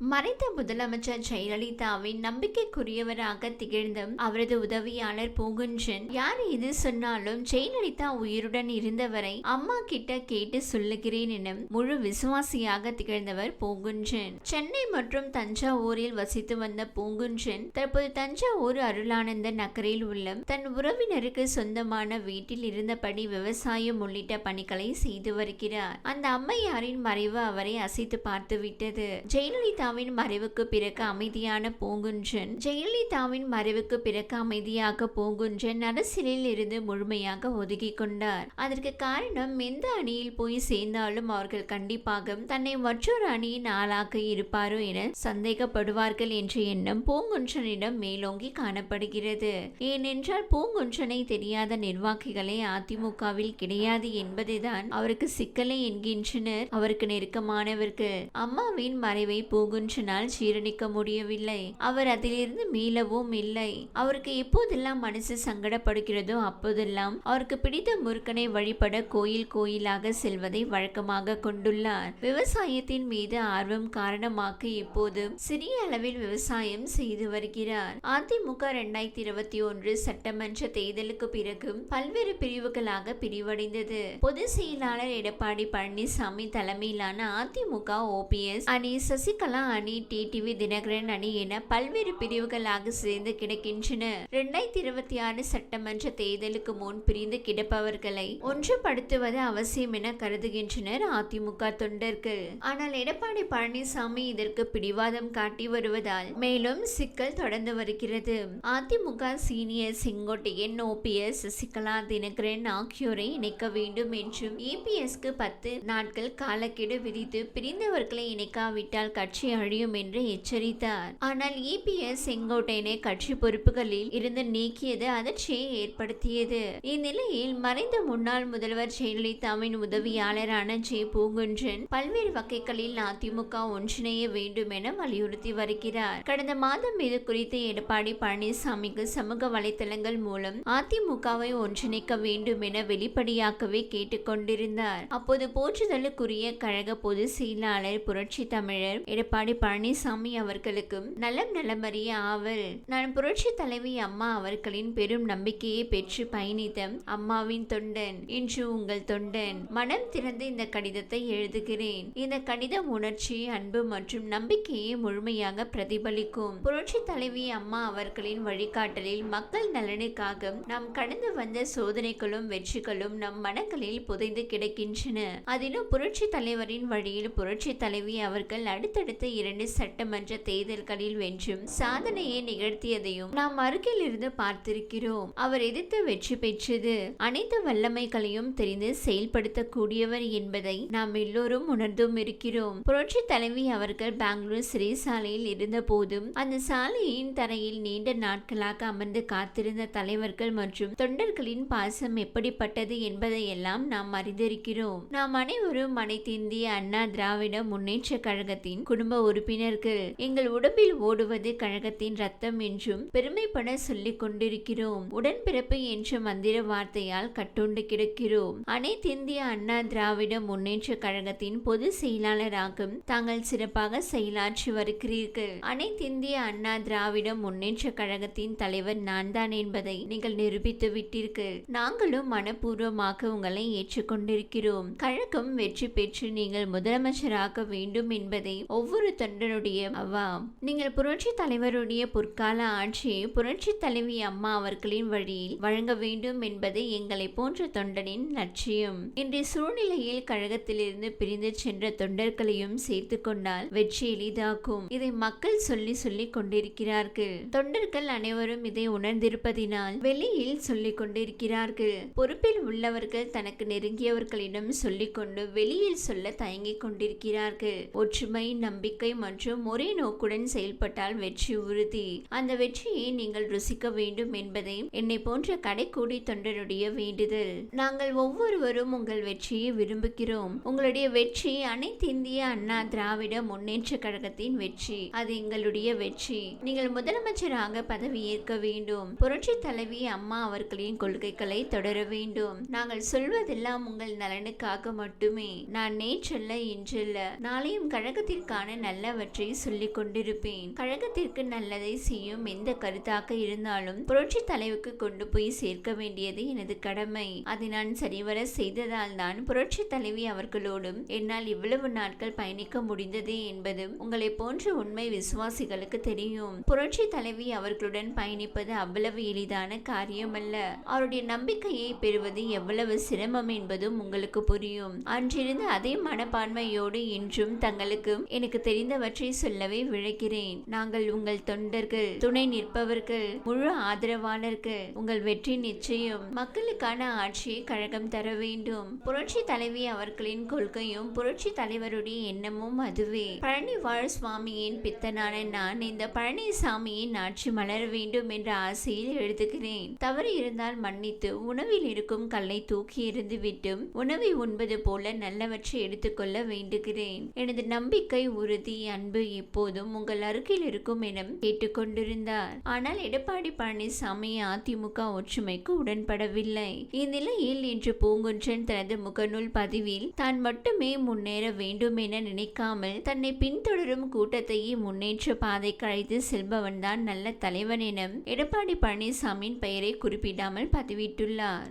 மறைந்த முதலமைச்சர் ஜெயலலிதாவின் நம்பிக்கைக்குரியவராக திகழ்ந்த அவரது உதவியாளர் பூகுன்றன் யார் எது சொன்னாலும் ஜெயலலிதா உயிருடன் இருந்தவரை அம்மா கிட்ட கேட்டு சொல்லுகிறேன் என முழு விசுவாசியாக திகழ்ந்தவர் பூங்குன்றன் சென்னை மற்றும் தஞ்சாவூரில் வசித்து வந்த பூங்குன்றன் தற்போது தஞ்சாவூர் அருளானந்த நகரில் உள்ள தன் உறவினருக்கு சொந்தமான வீட்டில் இருந்தபடி விவசாயம் உள்ளிட்ட பணிகளை செய்து வருகிறார். அந்த அம்மையாரின் மறைவு அவரை அசைத்து பார்த்து விட்டது ஜெயலலிதா ஜெயலலிதாவின் மறைவுக்கு பிறகு அமைதியான பூங்குன்றன் ஜெயலலிதாவின் மறைவுக்கு பிறகு அமைதியாக பூங்குன்றன் அரசியலில் இருந்து முழுமையாக ஒதுக்கி கொண்டார். அதற்கு காரணம் எந்த அணியில் போய் சேர்ந்தாலும் அவர்கள் கண்டிப்பாக தன்னை மற்றொரு அணியின் ஆளாக இருப்பாரோ என சந்தேகப்படுவார்கள் என்ற எண்ணம் பூங்குன்றனிடம் மேலோங்கி காணப்படுகிறது. ஏனென்றால் பூங்குன்றனை தெரியாத நிர்வாகிகளே அதிமுகவில் கிடையாது என்பதுதான் அவருக்கு சிக்கலை என்கின்றனர். அவருக்கு நெருக்கமானவர்கள் அம்மாவின் மறைவை பூங்குன்றனால் ஜீரணிக்க முடியவில்லை. அவர் அதிலிருந்து மீளவும் இல்லை. அவருக்கு எப்போதெல்லாம் மனசு சங்கடப்படுகிறதோ அப்போதெல்லாம் அவருக்கு பிடித்த முருகனை வழிபட கோயில் கோயிலாக செல்வதை வழக்கமாக கொண்டுள்ளார். விவசாயத்தின் மீது ஆர்வம் காரணமாக இப்போது சிறிய அளவில் விவசாயம் செய்து வருகிறார். அதிமுக இரண்டாயிரத்தி இருபத்தி ஒன்று சட்டமன்ற தேர்தலுக்கு பிறகு பல்வேறு பிரிவுகளாக பிரிவடைந்தது. பொதுச் செயலாளர் எடப்பாடி பழனிசாமி தலைமையிலான அதிமுக ஓபிஎஸ் அணி சசிகலா அணி டிடிவி தினகரன் அணி என பல்வேறு பிரிவுகளாக சேர்ந்து கிடக்கின்றன. இரண்டாயிரத்தி இருபத்தி ஆறு சட்டமன்ற தேர்தலுக்கு முன் பிரிந்து கிடப்பவர்களை ஒன்றுபடுத்துவது அவசியம் என கருதுகின்றனர் அதிமுக தொண்டர்கள். ஆனால் எடப்பாடி பழனிசாமி இதற்கு பிடிவாதம் காட்டி வருவதால் மேலும் சிக்கல் தொடர்ந்து வருகிறது. அதிமுக சீனியர் செங்கோட்டையன் ஓபிஎஸ் சசிகலா தினகரன் ஆகியோரை இணைக்க வேண்டும் என்றும் இபிஎஸ்க்கு பத்து நாட்கள் காலக்கெடு விதித்து பிரிந்தவர்களை இணைக்காவிட்டால் கட்சி அழியும் என்று எச்சரித்தார். ஆனால் இபிஎஸ் செங்கோட்டையனை கட்சி பொறுப்புகளில் இருந்து நீக்கியது அதிர்ச்சியை ஏற்படுத்தியது. இந்நிலையில் மறைந்த முன்னாள் முதல்வர் ஜெயலலிதாவின் உதவியாளரான ஜே பூங்குன்றன் பல்வேறு வகைகளில் அதிமுக ஒன்றிணைய வேண்டும் என வலியுறுத்தி வருகிறார். கடந்த மாதம் இது குறித்து எடப்பாடி பழனிசாமிக்கு சமூக வலைதளங்கள் மூலம் அதிமுகவை ஒன்றிணைக்க வேண்டும் என வெளிப்படையாகவே கேட்டுக்கொண்டிருந்தார் அப்போது போற்றுதலுக்குரிய கழக பொதுச் செயலாளர் புரட்சி தமிழர் எடப்பாடி பழனிசாமி அவர்களுக்கும் நலம் நலமறிய ஆவல். நான் புரட்சி தலைவி அம்மா அவர்களின் பெரும் நம்பிக்கையை பெற்று பயணித்த அம்மாவின் தொண்டன். இன்று உங்கள் தொண்டன். மனம் திறந்து இந்த கடிதத்தை எழுதுகிறேன். இந்த கடிதம் உணர்ச்சி அன்பு மற்றும் நம்பிக்கையை முழுமையாக பிரதிபலிக்கும். புரட்சி தலைவி அம்மா அவர்களின் வழிகாட்டலில் மக்கள் நலனுக்காக நாம் கடந்து வந்த சோதனைகளும் வெற்றிகளும் நம் மனங்களில் புதைந்து கிடக்கின்றன. அதிலும் புரட்சி தலைவரின் வழியில் புரட்சி தலைவி அவர்கள் அடுத்தடுத்து இரண்டு சட்டமன்ற தேர்தல்களில் வென்றும் சாதனையை நிகழ்த்தியதையும் நாம் அருகில் இருந்து பார்த்திருக்கிறோம். அவர் எதிர்த்து வெற்றி பெற்றது. அனைத்து வல்லமைகளையும் தெரிந்து செயல்படுத்தக்கூடியவர் என்பதை நாம் எல்லோரும் உணர்ந்தும் இருக்கிறோம். புரட்சி தலைவி அவர்கள் பெங்களூர் சிறைசாலையில் இருந்த போதும் அந்த சாலையின் தரையில் நீண்ட நாட்களாக அமர்ந்து காத்திருந்த தலைவர்கள் மற்றும் தொண்டர்களின் பாசம் எப்படிப்பட்டது என்பதையெல்லாம் நாம் அறிந்திருக்கிறோம். நாம் அனைவரும் அனைத்திந்திய அண்ணா திராவிட முன்னேற்ற கழகத்தின் குடும்ப உறுப்பினர்கள் எங்கள் உடம்பில் ஓடுவது கழகத்தின் ரத்தம் என்றும் பெருமைப்பட சொல்லிக் கொண்டிருக்கிறோம். உடன்பிறப்பு என்ற மந்திர வார்த்தையால் கட்டுண்டு கிடக்கிறோம். அனைத்திந்திய அண்ணா திராவிட முன்னேற்ற கழகத்தின் பொது செயலாளராக தாங்கள் சிறப்பாக செயலாற்றி வருகிறீர்கள். அனைத்திந்திய அண்ணா திராவிட முன்னேற்ற கழகத்தின் தலைவர் நான் தான் என்பதை நீங்கள் நிரூபித்து விட்டீர்கள். நாங்களும் மனப்பூர்வமாக உங்களை ஏற்றுக்கொண்டிருக்கிறோம். கழகம் வெற்றி பெற்று நீங்கள் முதலமைச்சராக வேண்டும் என்பதை ஒவ்வொரு தொண்டனுடைய அவாம் நீங்கள் புரட்சி தலைவருடைய பொற்கால ஆட்சியை புரட்சி தலைவி அம்மா அவர்களின் வழியில் வழங்க வேண்டும் என்பது எங்களை போன்ற தொண்டனின் லட்சியம். இன்றைய சூழ்நிலையில் கழகத்திலிருந்து பிரிந்து சென்ற தொண்டர்களையும் சேர்த்து கொண்டால் வெற்றி எளிதாக்கும். இதை மக்கள் சொல்லி சொல்லி கொண்டிருக்கிறார்கள். தொண்டர்கள் அனைவரும் இதை உணர்ந்திருப்பதினால் வெளியில் சொல்லிக் கொண்டிருக்கிறார்கள். பொறுப்பில் உள்ளவர்கள் தனக்கு நெருங்கியவர்களிடம் சொல்லிக்கொண்டு வெளியில் சொல்ல தயங்கிக் கொண்டிருக்கிறார்கள். ஒற்றுமை நம்பிக்கை மற்றும் ஒரே நோக்குடன் செயல்பட்டால் வெற்றி உறுதி. அந்த வெற்றியை நீங்கள் ருசிக்க வேண்டும் என்பதை என்னை போன்ற கடைக்கூடி தொண்டனுடைய வேண்டுதல். நாங்கள் ஒவ்வொருவரும் உங்கள் வெற்றியை விரும்புகிறோம். உங்களுடைய வெற்றி அனைத்து இந்திய அண்ணா திராவிட முன்னேற்ற கழகத்தின் வெற்றி. அது எங்களுடைய வெற்றி. நீங்கள் முதலமைச்சராக பதவியேற்க வேண்டும். புரட்சி தலைவி அம்மா அவர்களின் கொள்கைகளை தொடர வேண்டும். நாங்கள் சொல்வதெல்லாம் உங்கள் நலனுக்காக மட்டுமே. நான் நேற்றல்ல இன்றல்ல. நாளையும் கழகத்திற்கான நல்லவற்றை சொல்லிக் கொண்டிருப்பேன் கழகத்திற்கு நல்லதை செய்யும் எந்த கருத்தாக இருந்தாலும் புரட்சி தலைவுக்கு கொண்டு போய் சேர்க்க வேண்டியது எனது கடமை. அதை நான் சரிவர செய்ததால் தான் புரட்சி தலைவி அவர்களோடும் என்னால் இவ்வளவு நாட்கள் பயணிக்க முடிந்தது என்பதும் உங்களை போன்ற உண்மை விசுவாசிகளுக்கு தெரியும். புரட்சி தலைவி அவர்களுடன் பயணிப்பது அவ்வளவு எளிதான காரியமல்ல. அவருடைய நம்பிக்கையை பெறுவது எவ்வளவு சிரமம் என்பதும் உங்களுக்கு புரியும். அன்றிருந்து அதே மனப்பான்மையோடு இன்றும் தங்களுக்கு எனக்கு தெரிந்தவற்றை சொல்லவே விழைக்கிறேன் நாங்கள் உங்கள் தொண்டர்கள் துணை நிற்பவர்கள் முழு ஆதரவாளர்கள். உங்கள் வெற்றி நிச்சயம். மக்களுக்கான ஆட்சியை கழகம் தர வேண்டும். புரட்சி தலைவி அவர்களின் கொள்கையும் புரட்சி தலைவருடைய எண்ணமும் அதுவே. பழனி வாழ் சுவாமியின் பித்தனான நான் இந்த பழனிசாமியின் ஆட்சி மலர வேண்டும் என்ற ஆசையில் எழுதுகிறேன். தவறு இருந்தால் மன்னித்து உணவில் இருக்கும் கல்லை தூக்கி எறிந்து விட்டும் உணவை உண்பது போல நல்லவற்றை எடுத்துக்கொள்ள வேண்டுகிறேன். எனது நம்பிக்கை உறுதி. உறுதி அன்பு எப்போதும் உங்கள் அருகில் இருக்கும் என கேட்டுக்கொண்டிருந்தார். ஆனால் எடப்பாடி பழனிசாமி அதிமுக ஒற்றுமைக்கு உடன்படவில்லை. இந்நிலையில் இன்று பூங்குன்றன் தனது முகநூல் பதிவில் தான் மட்டுமே முன்னேற வேண்டும் என நினைக்காமல் தன்னை பின்தொடரும் கூட்டத்தையே முன்னேற்ற பாதைக்கு அழைத்து செல்பவன் தான் நல்ல தலைவன் என எடப்பாடி பழனிசாமியின் பெயரை குறிப்பிடாமல் பதிவிட்டுள்ளார்.